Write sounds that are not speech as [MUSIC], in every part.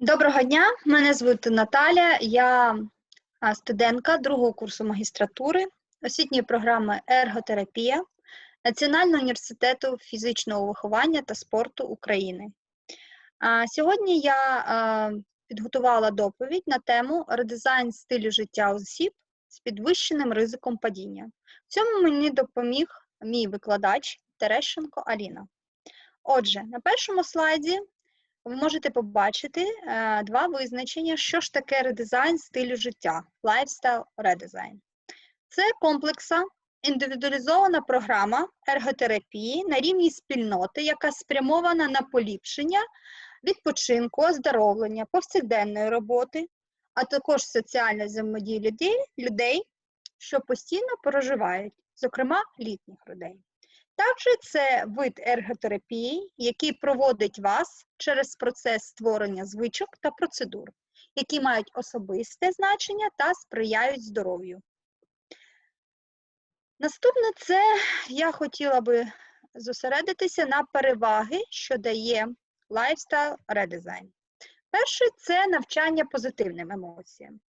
Доброго дня, мене звуть Наталя, я студентка другого курсу магістратури освітньої програми Ерготерапія Національного університету фізичного виховання та спорту України. Сьогодні я підготувала доповідь на тему редизайн стилю життя осіб з підвищеним ризиком падіння. В цьому мені допоміг мій викладач Терещенко Аліна. Отже, на першому слайді ви можете побачити е, два визначення, що ж таке редизайн стилю життя, lifestyle redesign. Це комплекса, індивідуалізована програма ерготерапії на рівні спільноти, яка спрямована на поліпшення відпочинку, оздоровлення, повсякденної роботи, а також соціальної взаємодії людей, людей, що постійно проживають, зокрема літніх людей. Також це вид ерготерапії, який проводить вас через процес створення звичок та процедур, які мають особисте значення та сприяють здоров'ю. Наступне це я хотіла би зосередитися на переваги, що дає Lifestyle Redesign. Перше це навчання позитивним емоціям.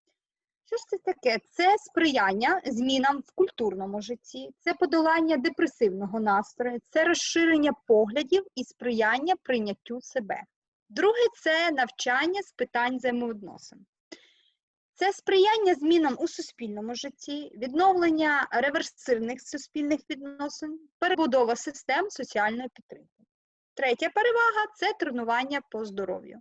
Що ж це таке? Це сприяння змінам в культурному житті, це подолання депресивного настрою, це розширення поглядів і сприяння прийняттю себе. Друге це навчання з питань взаємовідносин. Це сприяння змінам у суспільному житті, відновлення реверсивних суспільних відносин, перебудова систем соціальної підтримки. Третя перевага це тренування по здоров'ю.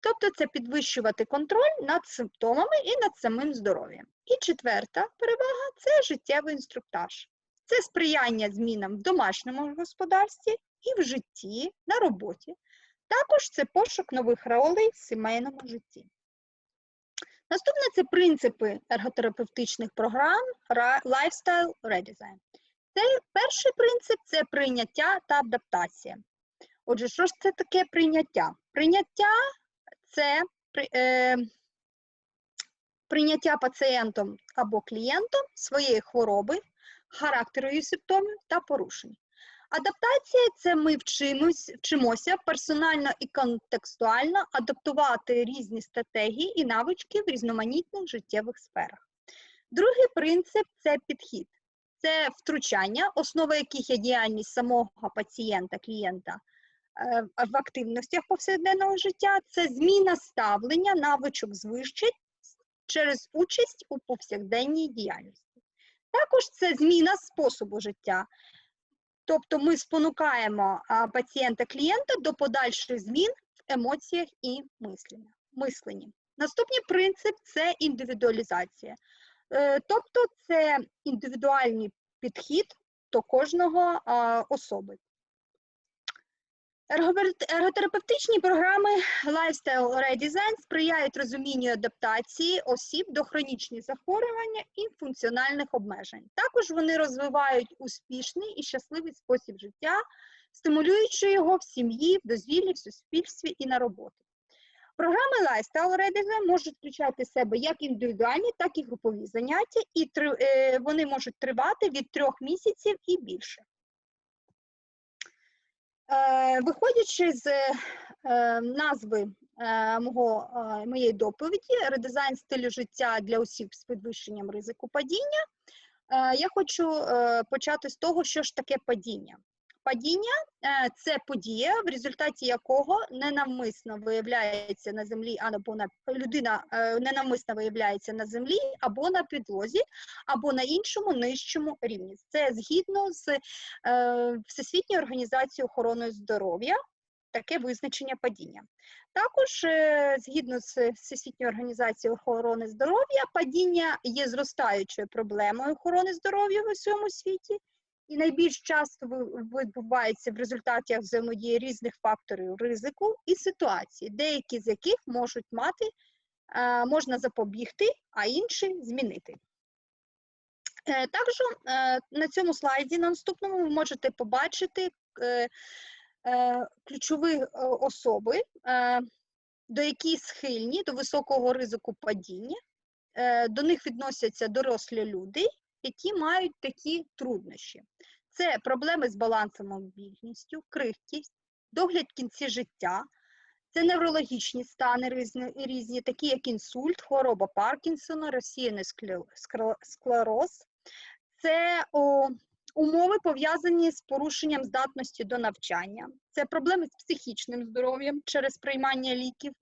Тобто це підвищувати контроль над симптомами і над самим здоров'ям. І четверта перевага це життєвий інструктаж. Це сприяння змінам в домашньому господарстві і в житті, на роботі. Також це пошук нових ролей в сімейному житті. Наступне це принципи ерготерапевтичних програм Lifestyle Redesign. Це перший принцип це прийняття та адаптація. Отже, що ж це таке прийняття? Прийняття це е, прийняття пацієнтом або клієнтом своєї хвороби, характеру її симптомів та порушень. Адаптація це ми вчимось, вчимося персонально і контекстуально адаптувати різні стратегії і навички в різноманітних життєвих сферах. Другий принцип це підхід, це втручання, основа яких є діяльність самого пацієнта, клієнта в активностях повсякденного життя це зміна ставлення навичок звищень через участь у повсякденній діяльності. Також це зміна способу життя. Тобто ми спонукаємо пацієнта-клієнта до подальших змін в емоціях і мисленні. Наступний принцип це індивідуалізація. Е, тобто це індивідуальний підхід до кожного особи. Ерготерапевтичні програми Lifestyle Redesign сприяють розумінню адаптації осіб до хронічних захворювання і функціональних обмежень. Також вони розвивають успішний і щасливий спосіб життя, стимулюючи його в сім'ї, в дозвіллі, в суспільстві і на роботі. Програми Lifestyle Redesign можуть включати в себе як індивідуальні, так і групові заняття, і е, вони можуть тривати від трьох місяців і більше. Е, виходячи з е, назви е, мого, моєї доповіді, редизайн стилю життя для осіб з підвищенням ризику падіння, я хочу почати з того, що ж таке падіння. Падіння це подія, в результаті якого ненавмисно виявляється на землі, або на людина ненавмисно виявляється на землі, або на підлозі, або на іншому нижчому рівні. Це згідно з е, Всесвітньою організацією охорони здоров'я. Таке визначення падіння. Також, е, згідно з Всесвітньою організацією охорони здоров'я, падіння є зростаючою проблемою охорони здоров'я в усьому світі, і найбільш часто відбувається в результаті взаємодії різних факторів ризику і ситуацій, деякі з яких можуть мати, можна запобігти, а інші змінити. Е, також е, на цьому слайді на наступному ви можете побачити е, ключові особи, до які схильні до високого ризику падіння. До них відносяться дорослі люди, які мають такі труднощі. Це проблеми з балансом мобільністю, крихкість, догляд в кінці життя, Це неврологічні стани різні, різні такі як інсульт, хвороба Паркінсона, розсіяний склероз. Це о, умови пов'язані з порушенням здатності до навчання. Це проблеми з психічним здоров'ям через приймання ліків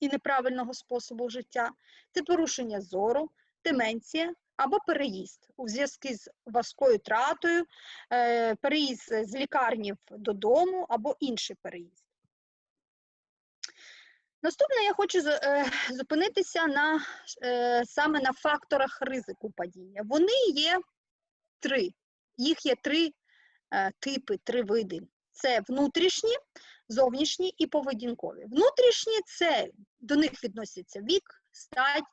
і неправильного способу життя. Це порушення зору, деменція або переїзд у зв'язку з важкою тратою, е, переїзд з лікарні додому або інший переїзд. Наступне я хочу е, зупинитися на, е, саме на факторах ризику падіння. Вони є три. Їх є три типи, три види. Це внутрішні, зовнішні і поведінкові. Внутрішні це до них відносяться вік, стать,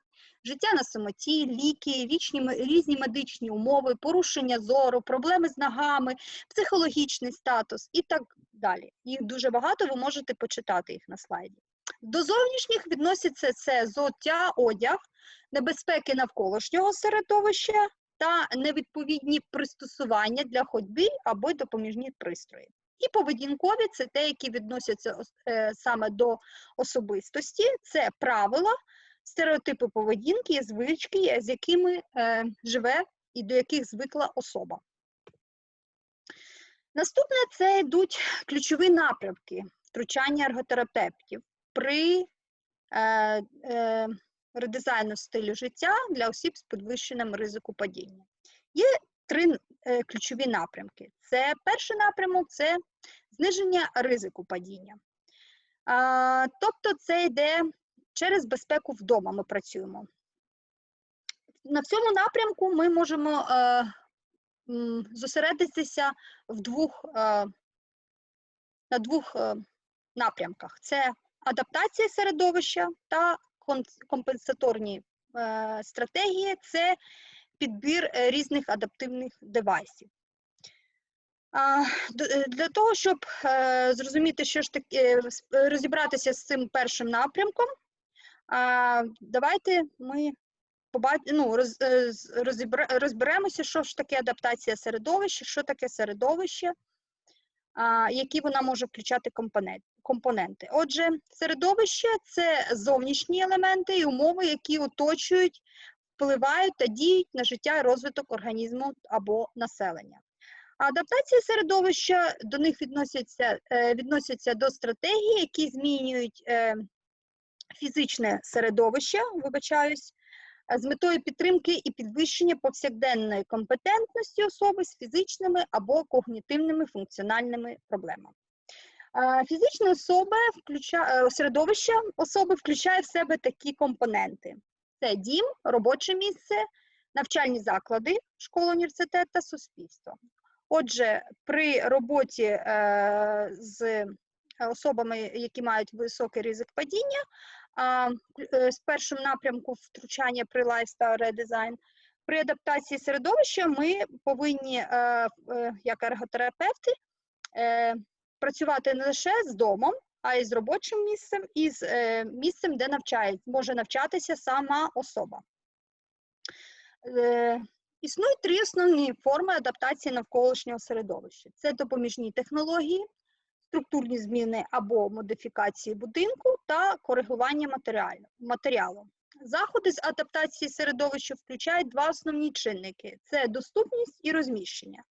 життя на самоті, ліки, вічні різні медичні умови, порушення зору, проблеми з ногами, психологічний статус і так далі. Їх дуже багато, ви можете почитати їх на слайді. До зовнішніх відносяться це зоття, одяг, небезпеки навколишнього середовища та невідповідні пристосування для ходьби або допоміжні пристрої. І поведінкові це те, які відносяться е, саме до особистості, це правила, стереотипи поведінки, і звички, з якими е, живе і до яких звикла особа. Наступне це йдуть ключові напрямки втручання ерготерапевтів при е, е, редизайну стилю життя для осіб з підвищеним ризику падіння. Є три е, ключові напрямки. Це перший напрямок це зниження ризику падіння. Тобто це йде через безпеку вдома ми працюємо. На цьому напрямку ми можемо е, зосередитися в двох, е, на двох е, напрямках: це адаптація середовища та компенсаторні е, стратегії це підбір е, різних адаптивних девайсів. Е, Для того, щоб е, зрозуміти, що ж таке, розібратися з цим першим напрямком, а, давайте ми побач... ну, роз... е, розібра- розберемося, що ж таке адаптація середовища, що таке середовище, а, які вона може включати компонент- компоненти. Отже, середовище це зовнішні елементи і умови, які оточують, впливають та діють на життя і розвиток організму або населення. Адаптація середовища до них відносяться, е, відносяться до стратегій, які змінюють е, фізичне середовище, вибачаюсь, е, з метою підтримки і підвищення повсякденної компетентності особи з фізичними або когнітивними функціональними проблемами. Е, Фізична особа включа... е, середовище особи включає в себе такі компоненти: це дім, робоче місце, навчальні заклади, школа, університет та суспільство. Отже, при роботі з особами, які мають високий ризик падіння, з першим напрямку втручання при лайфстайл редизайн, при адаптації середовища ми повинні, е, е, як ерготерапевти, е, працювати не лише з домом, а й з робочим місцем, і з е, місцем, де навчає, може навчатися сама особа. Е, Існують три основні форми адаптації навколишнього середовища: це допоміжні технології, структурні зміни або модифікації будинку та коригування матеріалу. матеріалу. Заходи з адаптації середовища включають два основні чинники: це доступність і розміщення.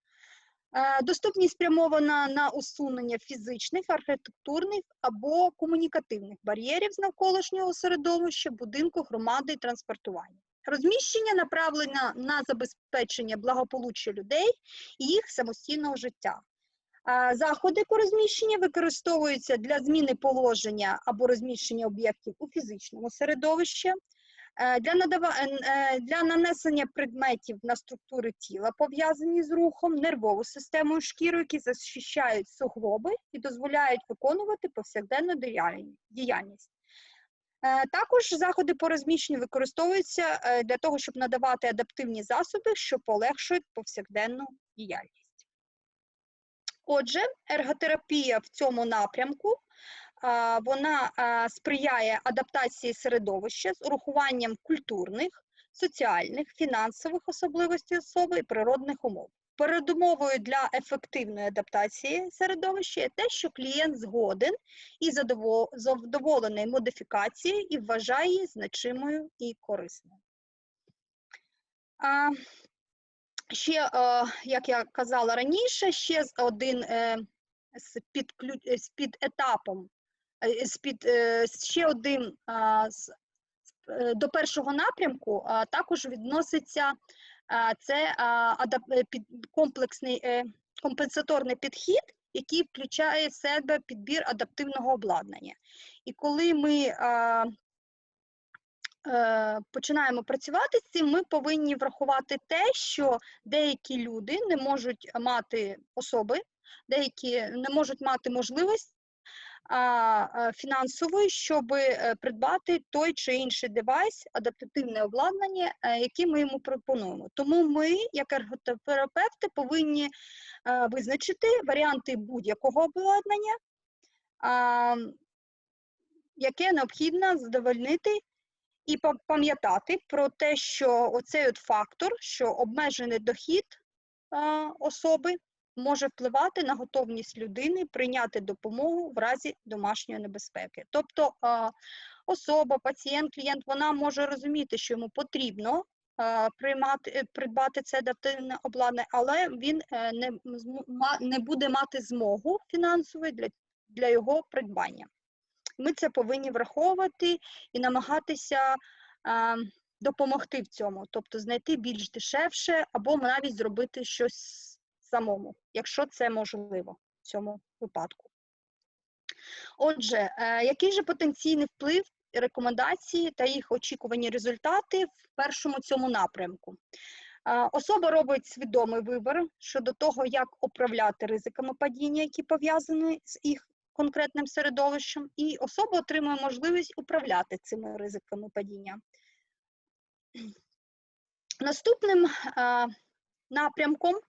Е, Доступність спрямована на усунення фізичних, архітектурних або комунікативних бар'єрів з навколишнього середовища, будинку, громади і транспортування. Розміщення направлено на забезпечення благополуччя людей і їх самостійного життя. Заходи по розміщенню використовуються для зміни положення або розміщення об'єктів у фізичному середовищі, е, для, надава... е, е, для нанесення предметів на структури тіла, пов'язані з рухом, нервову систему шкіру, які захищають суглоби і дозволяють виконувати повсякденну діяльність. Також заходи по розміщенню використовуються для того, щоб надавати адаптивні засоби, що полегшують повсякденну діяльність. Отже, ерготерапія в цьому напрямку вона сприяє адаптації середовища з урахуванням культурних, соціальних, фінансових особливостей особи і природних умов. передумовою для ефективної адаптації середовища є те, що клієнт згоден і задоволений модифікацією і вважає її значимою і корисною. Ще, е, як я казала раніше, ще один е, з підклю- е, з підетапом, е, з під, ще один з до першого напрямку також відноситься це під, комплексний компенсаторний підхід, який включає в себе підбір адаптивного обладнання. І коли ми починаємо працювати з цим, ми повинні врахувати те, що деякі люди не можуть мати особи, деякі не можуть мати можливість а, а, фінансової, щоб придбати той чи інший девайс, адаптативне обладнання, е, яке ми йому пропонуємо. Тому ми, як ерготерапевти, повинні е, визначити варіанти будь-якого обладнання, яке необхідно задовольнити і па- пам'ятати про те, що оцей от фактор, що обмежений дохід а, особи може впливати на готовність людини прийняти допомогу в разі домашньої небезпеки. Тобто а, особа, пацієнт, клієнт, вона може розуміти, що йому потрібно приймати, е, придбати це адаптивне обладнання, але він е, не, не буде мати змогу фінансової для, для його придбання. Ми це повинні враховувати і намагатися допомогти в цьому, тобто знайти більш дешевше або навіть зробити щось самому, якщо це можливо в цьому випадку. Отже, е, який же потенційний вплив, рекомендації та їх очікувані результати в першому цьому напрямку? Е, Особа робить свідомий вибір щодо того, як управляти ризиками падіння, які пов'язані з їх конкретним середовищем, і особа отримує можливість управляти цими ризиками падіння. Наступним е, напрямком,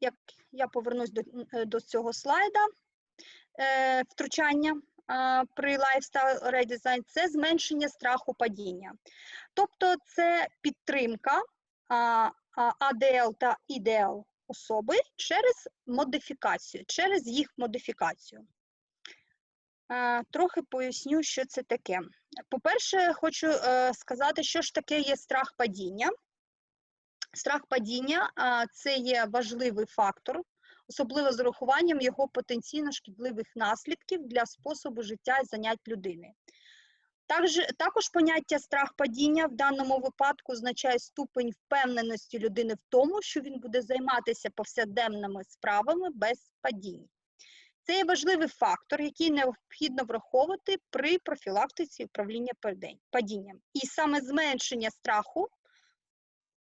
як я повернусь до, е, до цього слайда, е, втручання а, при lifestyle redesign – це зменшення страху падіння. Тобто це підтримка а, а, ADL та IDL особи через модифікацію, через їх модифікацію. Е, Трохи поясню, що це таке. По-перше, хочу е, сказати, що ж таке є страх падіння. Страх падіння це є важливий фактор, особливо з урахуванням його потенційно шкідливих наслідків для способу життя і занять людини. Також, також поняття страх падіння в даному випадку означає ступень впевненості людини в тому, що він буде займатися повсякденними справами без падінь. Це є важливий фактор, який необхідно враховувати при профілактиці управління падінням. І саме зменшення страху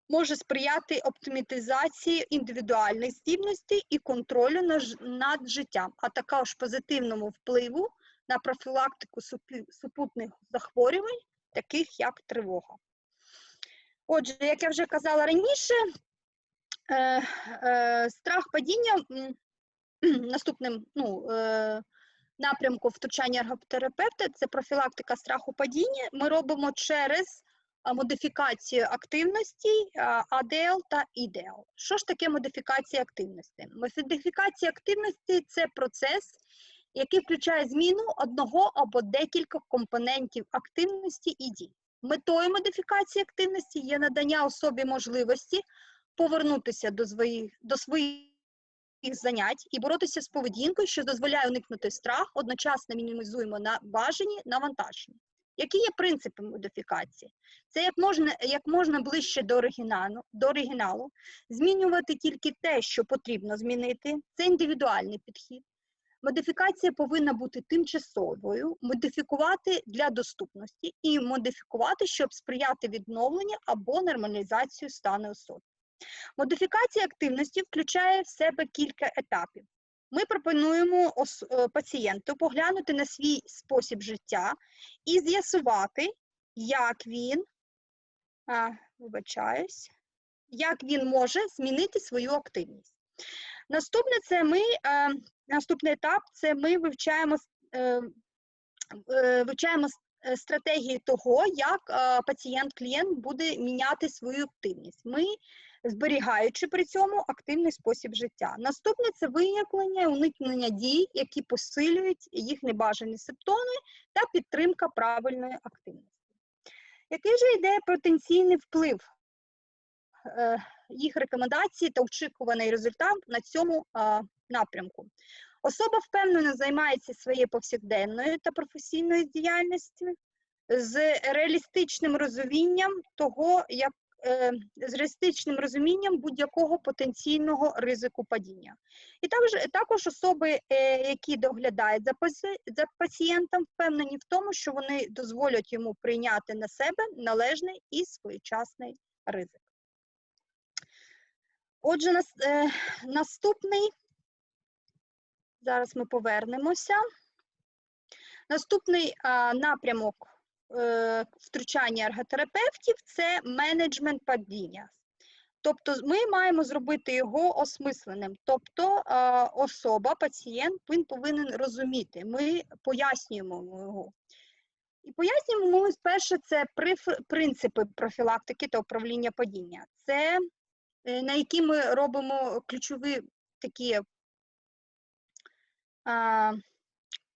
може сприяти оптимізації індивідуальних здібностей і контролю над життям, а також позитивному впливу на профілактику супутних захворювань, таких як тривога. Отже, як я вже казала раніше, е, е, страх падіння наступним ну, е, напрямку втручання ерготерапевта це профілактика страху падіння. Ми робимо через модифікацію активності а, ADL та IDL. Що ж таке модифікація активності? Модифікація активності це процес, який включає зміну одного або декілька компонентів активності і дій. Метою модифікації активності є надання особі можливості повернутися до своїх, до своїх занять і боротися з поведінкою, що дозволяє уникнути страх, одночасно мінімізуємо на бажані навантаження. Які є принципи модифікації? Це як можна, як можна ближче до оригіналу, до оригіналу, змінювати тільки те, що потрібно змінити. Це індивідуальний підхід. Модифікація повинна бути тимчасовою, модифікувати для доступності і модифікувати, щоб сприяти відновленню або нормалізацію стану особи. Модифікація активності включає в себе кілька етапів. Ми пропонуємо е, пацієнту поглянути на свій спосіб життя і з'ясувати, як він, а, вибачаюсь, як він може змінити свою активність. Наступне це ми, е, наступний етап це ми вивчаємо, е, е, вивчаємо стратегії того, як пацієнт-клієнт буде міняти свою активність. Ми зберігаючи при цьому активний спосіб життя. Наступне це виявлення уникнення дій, які посилюють їх небажані симптоми та підтримка правильної активності. Який же йде потенційний вплив їх рекомендацій та очікуваний результат на цьому напрямку? Особа впевнено займається своєю повсякденною та професійною діяльністю з реалістичним розумінням того, як е, з реалістичним розумінням будь-якого потенційного ризику падіння. І також, також особи, е, які доглядають за, за пацієнтом, впевнені в тому, що вони дозволять йому прийняти на себе належний і своєчасний ризик. Отже, нас, е, наступний, зараз ми повернемося. Наступний а, напрямок е, втручання ерготерапевтів це менеджмент падіння. Тобто ми маємо зробити його осмисленим. Тобто е, особа, пацієнт, він повинен розуміти. Ми пояснюємо його. І пояснюємо ми перше, це принципи профілактики та управління падіння. Це е, на які ми робимо ключові такі а,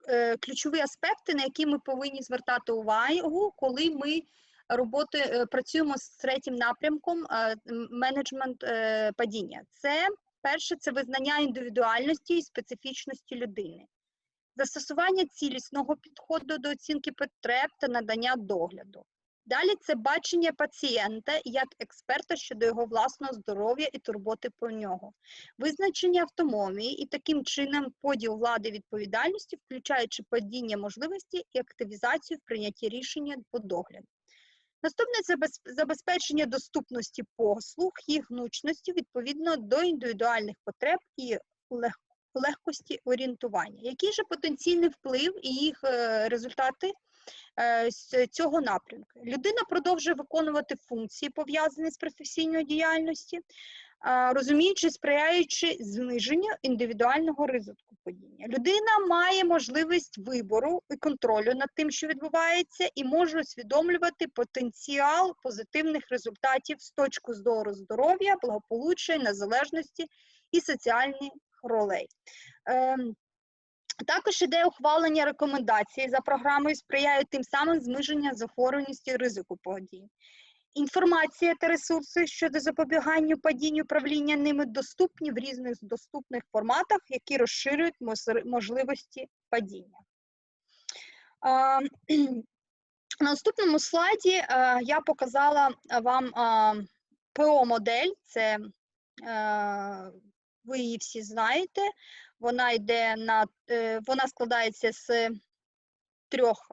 е, ключові аспекти, на які ми повинні звертати увагу, коли ми роботи е, працюємо з третім напрямком е, менеджмент е, падіння. Це перше, це визнання індивідуальності і специфічності людини, застосування цілісного підходу до оцінки потреб та надання догляду. Далі це бачення пацієнта як експерта щодо його власного здоров'я і турботи про нього, визначення автономії і таким чином поділ влади відповідальності, включаючи падіння можливості і активізацію в прийнятті рішення по догляду. Наступне це забезпечення доступності послуг, їх гнучності відповідно до індивідуальних потреб і легкості орієнтування. Який же потенційний вплив і їх е, результати з цього напрямку? Людина продовжує виконувати функції, пов'язані з професійною діяльністю, розуміючи, сприяючи зниженню індивідуального ризику падіння. Людина має можливість вибору і контролю над тим, що відбувається, і може усвідомлювати потенціал позитивних результатів з точки зору здоров'я, благополуччя, незалежності і соціальних ролей. Також ідея ухвалення рекомендацій за програмою сприяє тим самим зниження захворюваності ризику падінь. Інформація та ресурси щодо запобігання падінню управління ними доступні в різних доступних форматах, які розширюють можливості падіння. [CLEARS THROAT] На наступному слайді я показала вам ПО-модель. Це е, ви її всі знаєте. Вона йде на е, вона складається з трьох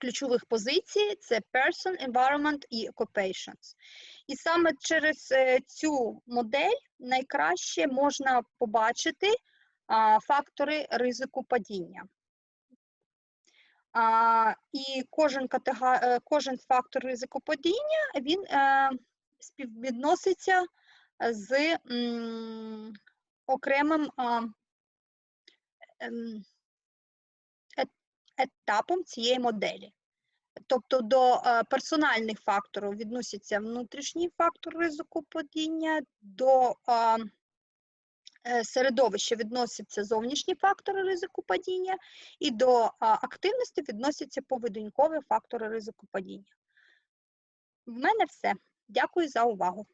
ключових позицій: це person, environment і occupations. І саме через е, цю модель найкраще можна побачити фактори ризику падіння. А, і кожен, катего... е, кожен фактор ризику падіння він е, співвідноситься з м, окремим ем, етапом цієї моделі. Тобто до е, персональних факторів відносяться внутрішній фактор ризику падіння, до е, середовища відносяться зовнішні фактори ризику падіння, і до активності відносяться поведінкові фактори ризику падіння. В мене все. Дякую за увагу.